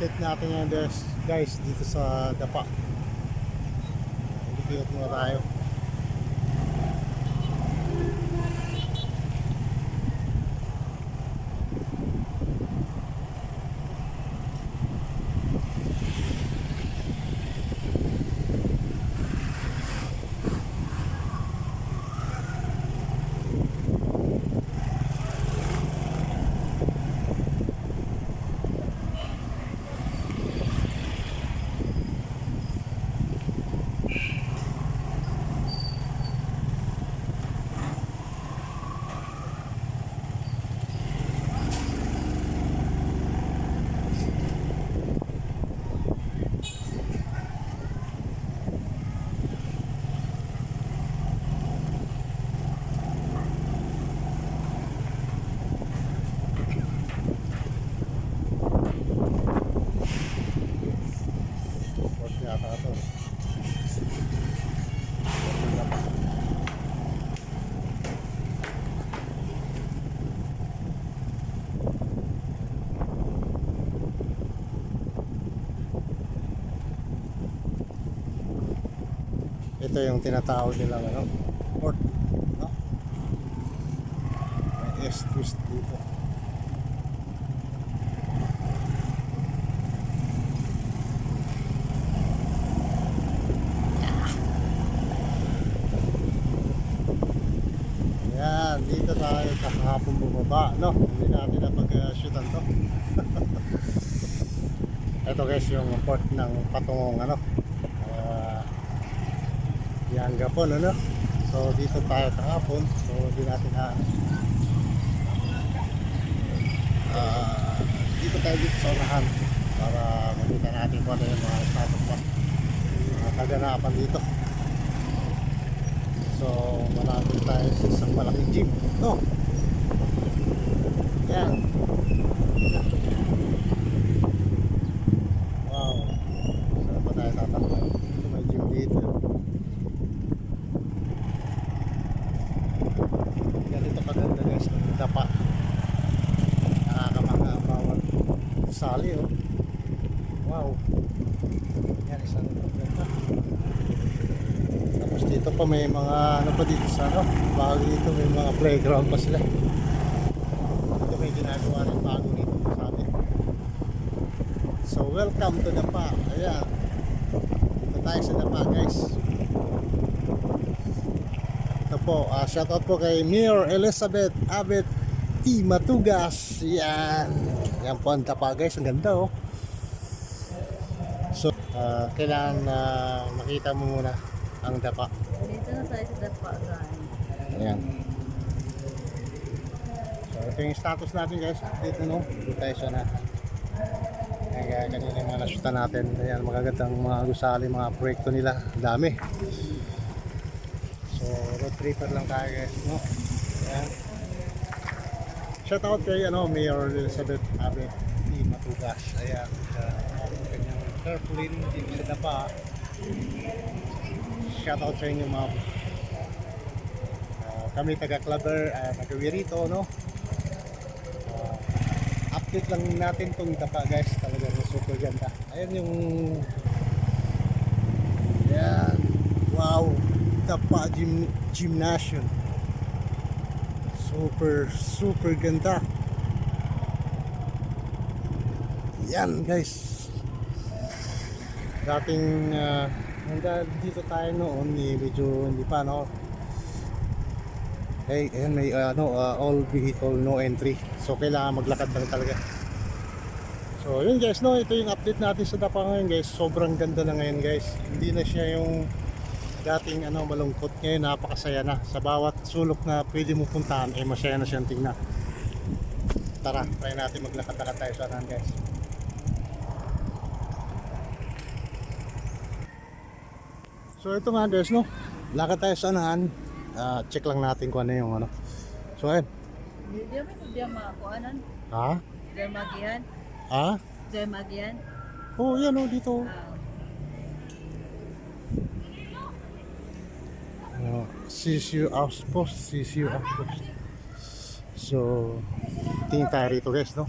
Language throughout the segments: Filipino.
update natin yan guys, guys dito sa Dapa. Hindi muna tayo. Port yata ito. Port ng Dapa. Ito yung tinatawag nilang ano, port, no? May S-twist dito. Yan, dito tayo kahapon bumaba, no? Hindi natin na pag-shootan to. Ito guys, yung port ng patungong ano. Uh, Yanga po, ano? So dito tayo kahapon. So hindi natin na Ah, dito tayo dito sa unahan para makita natin kung ano yung mga status pa. Mga kaganapan dito. So, malapit tayo sa isang malaking jeep. No? Yan. Wow. Saan pa tayo tatakbo? Ito may jeep dito. Ganito kaganda guys. Ang dapa. Nakakamanga ang bawat sali oh. Wow. Yan isang ganda. Tapos dito pa may mga ano pa dito sa ano, bago dito may mga playground pa sila. Dito may ginagawa ng bago dito sa atin. So welcome to Dapa. Ayan. Dito tayo sa Dapa guys. Ito po, ah, shoutout po kay Mayor Elizabeth Abet T. Matugas. Yan. Yan po ang Dapa guys. Ang ganda oh. So, ah, kailangan na makita mo muna ang Dapa. Dito na tayo sa Dapa, guys. Ayan. So, ito yung status natin guys. Dito no. Dito tayo sa na. Ayan, kaya kanina yung mga nasyutan natin. Ayan, magagandang mga gusali, mga proyekto nila. Dami. So, road tripper lang tayo guys. No? Ayan. Shout out kay ano, Mayor Elizabeth Abe T. Matugas. Ayan. Uh, kanyang carpooling dito sa Dapa. Shout out sa inyo mga kami taga Clubber, uh, taga Wirito, no? Ah, update lang natin tong dapa guys, talaga super ganda. Ayan yung Yan. Wow. Dapa gym, Gymnasium. Super, super ganda. Yan guys. Dating uh, hanggang dito tayo noon, eh, medyo hindi pa no. Eh, ayan may uh, ano, uh, all vehicle no entry. So kailangan maglakad lang talaga. So yun guys, no, ito yung update natin sa Dapa ngayon guys. Sobrang ganda na ngayon guys. Hindi na siya yung dating ano malungkot ngayon, napakasaya na. Sa bawat sulok na pwede mo puntahan, eh masaya na siyang tingnan. Tara, try natin maglakad-lakad tayo sa unahan guys. So ito nga guys, no. Lakad tayo sa unahan. Ah, check lang natin kung ano yung ano. So ayun. Hindi mo hindi makakuanan. Ha? Hindi magihan. Ha? Hindi magihan. Oh, yan oh, dito. Ah, Uh, CCU Outpost, CCU Outpost. So, tingin tayo rito guys, no?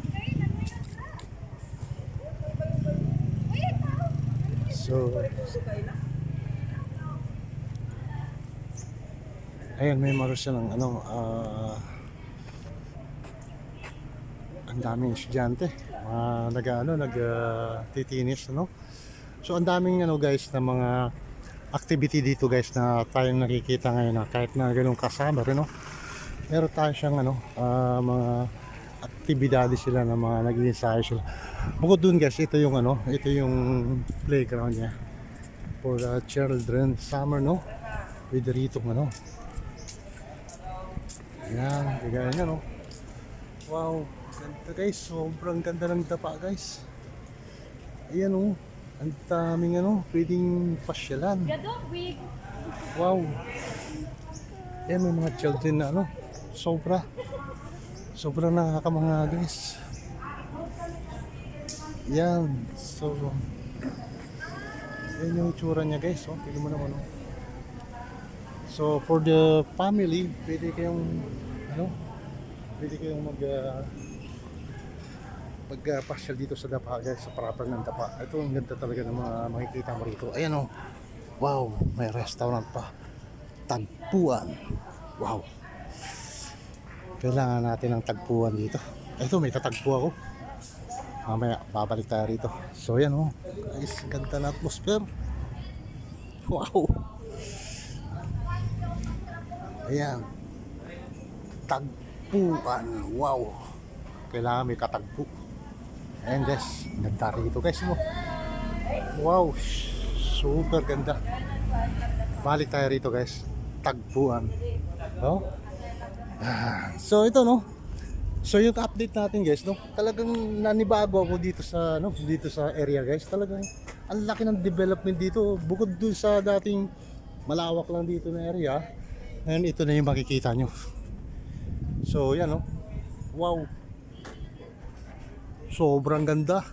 So, ayan, may maro siya ng ano, ah, ang daming estudyante, mga nag, ano, nag, ah, titinis, ano. So, ang daming, ano, guys, na mga activity dito, guys, na tayong nakikita ngayon, na kahit na ganun kasama, no. Meron tayo siyang, ano, ah, mga aktibidades sila na mga nag-ensayo sila. Bukod dun guys, ito yung ano, ito yung playground niya for the children summer no with the ritong ano yan, kagaya niya no? Wow, ganda guys. Sobrang ganda ng dapa guys. Ayan oh. Ang daming ano, pwedeng pasyalan. Wow. Yan may mga children na ano sobra. Sobrang nakakamanga guys. Yan so yan yung itsura niya guys oh. Tignan mo naman oh. So for the family pwede kayong ano? Pwede kayong mag uh, magpasyal dito sa Dapa guys sa proper ng Dapa. Ito ang ganda talaga ng mga makikita mo rito. Ayan oh. Wow may restaurant pa. Tagpuan. Wow. Kailangan natin ng tagpuan dito. Ito may tatagpo ako. Mamaya babalik tayo rito. So yan oh. Guys ganda na atmosphere. Wow. Ayan tagpuan wow. Kailangan may katagpo ayan guys. Ganda rito guys mo. Wow. Super ganda. Balik tayo rito guys. Tagpuan. Oh Ah, so ito no? So yung update natin guys, no, talagang nanibago ako dito sa ano, dito sa area guys. Talagang ang laki ng development dito. Bukod dun sa dating malawak lang dito na area, ngayon ito na yung makikita nyo. So yan no. Wow. Sobrang ganda.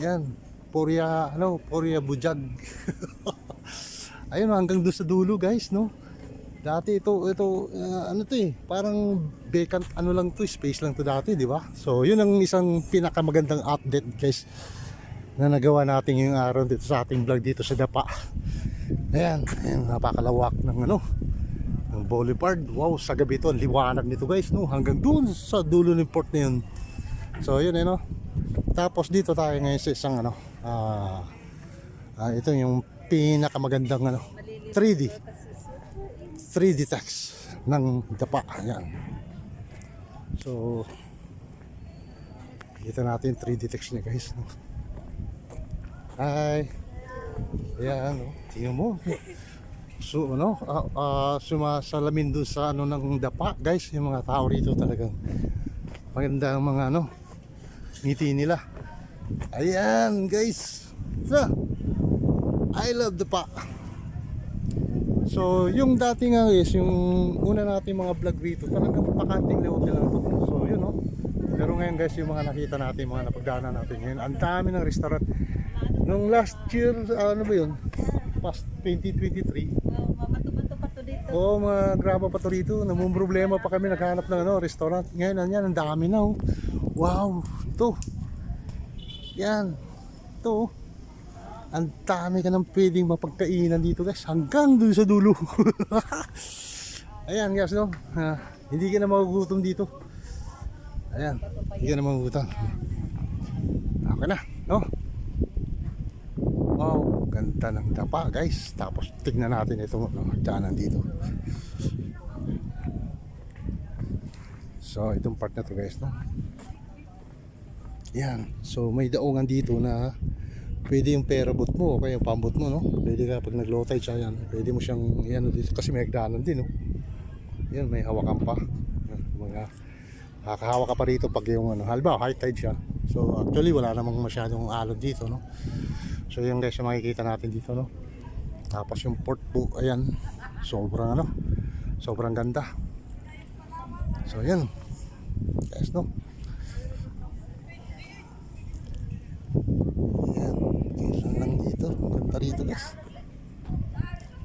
Yan. Porya, ano, Porya Bujag. Ayun hanggang doon sa dulo guys, no. Dati ito ito uh, ano to eh, parang vacant ano lang to, space lang to dati, di ba? So, yun ang isang pinakamagandang update guys na nagawa natin yung araw dito sa ating vlog dito sa Dapa. Ayan, ayan napakalawak ng ano ng boulevard. Wow, sa gabi to, liwanag nito guys, no? Hanggang doon sa dulo ng port na yun. So, yun eh, no? Tapos dito tayo ngayon sa isang ano, ah ah, ito yung pinakamagandang ano, 3D 3D text ng dapa. Ayan. So, kita natin 3D text niya guys. No? Hi. Ayan. No? Tingnan mo. So, ano, ah, ah, sumasalamin doon sa ano ng dapa guys. Yung mga tao rito talagang maganda ang mga ano, ngiti nila. Ayan guys. Ito. I love the pa. So, yung dati nga guys, yung una natin mga vlog rito, talagang pakanting na hotel lang to. So, yun no. Pero ngayon guys, yung mga nakita natin, mga napagdaanan natin ngayon, ang dami ng restaurant. Nung last year, ano ba yun? Past 2023, Oh, mabato-bato pa to dito. Oo, oh, mga graba pa to rito. Namung problema pa kami naghanap ng ano, restaurant. Ngayon, ano yan, ang dami na oh. Wow, ito. Yan. Ito. oh. Ang dami ka ng pwedeng mapagkainan dito guys. Hanggang dun sa dulo. Ayan guys, no. Ah, hindi ka na magugutom dito. Ayan. Hindi ka na magugutom. Okay na, ganda ng dapa guys. Tapos tignan natin itong daanan dito. So, itong part na to guys, no? Yan. So, may daungan dito na pwede yung perabot mo o kaya yung pambot mo, no? Pwede ka pag nag-low tide siya, yan. Pwede mo siyang, yan, dito, kasi may hagdanan din, no? Yan, may hawakan pa. Mga, nakakahawa ka pa rito pag yung, ano, halimbawa, high tide siya. So, actually, wala namang masyadong alon dito, no? So, yan guys, yung makikita natin dito, no? Tapos yung port po, ayan, sobrang, ano, sobrang ganda. So, yan. Guys, no? Yan. Kailan lang dito. Ganda rito guys.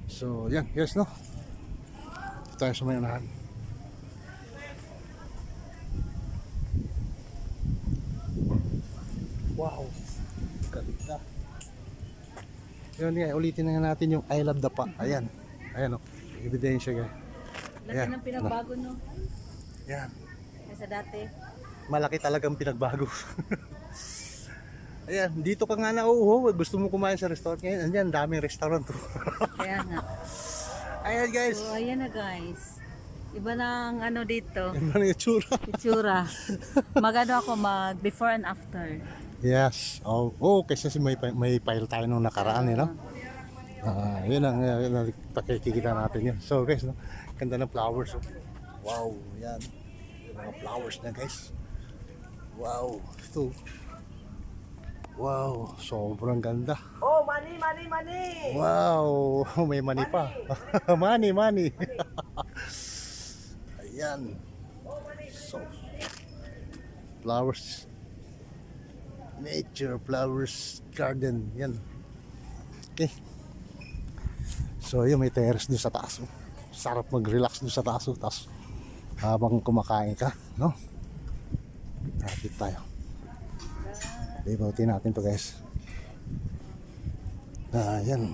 So, yan. Yes, no? Ito tayo sa may unahan. Wow. Ganda. Yun nga, ulitin na natin yung I love the pa. Ayan. Ayan o. Ebidensya guys. Laki Ayan. ng pinagbago, no? Yan. Kaysa dati. Malaki talagang pinagbago. Ayan, dito ka nga na uuho. Gusto mo kumain sa restaurant ngayon. Andyan, daming restaurant. Kaya nga. Ayan guys. So, ayan na guys. Iba na ang ano dito. Yan na yung tsura. Itsura. Magano ako mag before and after. Yes. Oh, oh kasi may, may file tayo nung nakaraan eh, no? Ah, yun ang, yun ang pakikita natin yun. So guys, no? ganda ng flowers. Oh. Wow, yan. Yung mga flowers na guys. Wow, ito. Wow, sobrang ganda. Oh, money, money, money! Wow, may money pa. money, money. Ayan. So, flowers. Nature Flowers Garden. Yan. Okay. So, yun may terrace doon sa taas. oh. Sarap mag-relax doon sa taas. oh. Tapos, habang kumakain ka, no? Kapit tayo. Libutin natin to guys. Ah, yan.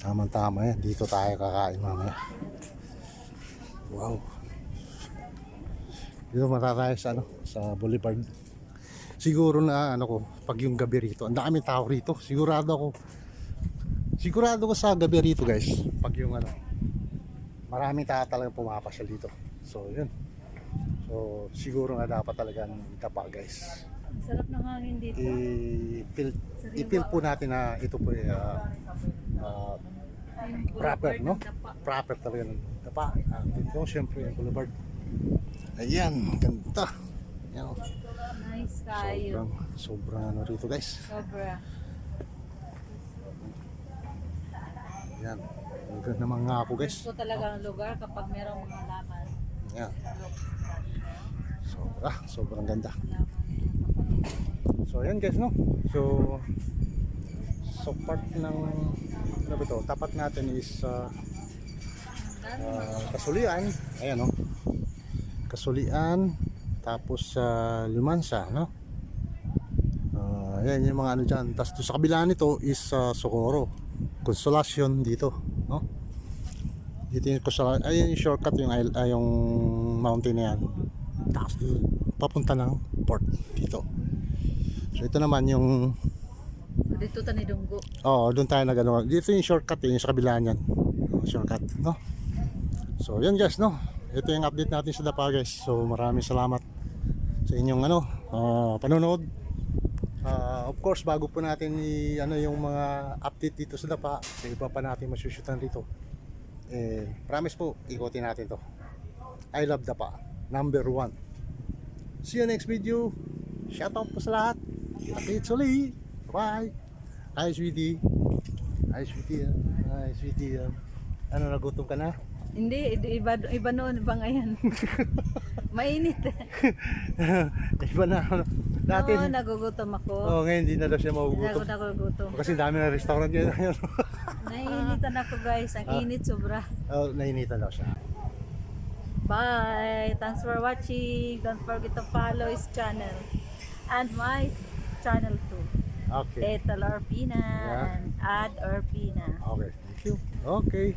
Tama-tama yan. Dito tayo kakain mamaya. Wow. Dito matatayo sa ano, sa Boulevard. Siguro na ano ko, pag yung gabi rito, ang daming tao rito. Sigurado ako. Sigurado ko sa gabi rito, guys. Pag yung ano, maraming tao talaga pumapasyal dito. So, yun. So, siguro nga dapat talaga ng tapa, guys Ang sarap ng hangin dito. i-feel, i-feel po natin na ito po ay ah, ah, proper, no? Proper talaga ng tapa. At ito, syempre, yung boulevard. Ayan, ganda. Yan, oh. Nice kayo. sobrang, sobrang ano rito, guys. Sobra. Yan. Ang ganda mga nga ako, guys. Gusto talaga ang lugar kapag merong mga laman. Yan. Sobra, sobrang ganda. So, ayan guys, no? So, so part ng, ano ba ito, tapat natin is, uh, Ah, kasulian ayan no kasulian tapos sa lumansa no Ah, ayan yung mga ano dyan tapos sa kabila nito is sa Socorro Consolacion dito no dito yung Consolacion ayun yung shortcut yung, ah, yung mountain na yan tapos papunta ng port dito so ito naman yung Dito tani dunggo. Oo, doon tayo nag ano. Dito yung shortcut eh, yung sa kabila niyan. Shortcut, no? So, yun guys, no? Ito yung update natin sa Dapa guys. So, maraming salamat sa inyong ano, ah, panonood. Ah, of course, bago po natin i, ano yung mga update dito sa Dapa, sa iba pa natin masyushutan dito. Eh, promise po, ikotin natin to. I love Dapa, number one. See you next video. Shout out po sa lahat. Updates uli. Bye. Hi, sweetie. Hi, sweetie. Hi, sweetie. Ano, nagutom ka na? Hindi, iba, iba noon, iba ngayon. Mainit. Iba na. Dati, Oo, nagugutom ako. oh, ngayon hindi na daw siya Hindi ako magugutom. nagugutom. Kasi dami na restaurant niya ngayon. Naiinitan ako guys. Ang Ah. init sobra. oh, nainitan daw siya. Bye! Thanks for watching. Don't forget to follow his channel. And my channel too. Okay. Ethel Orpina Yeah. and Ad Orpina. Okay. Thank you. Okay.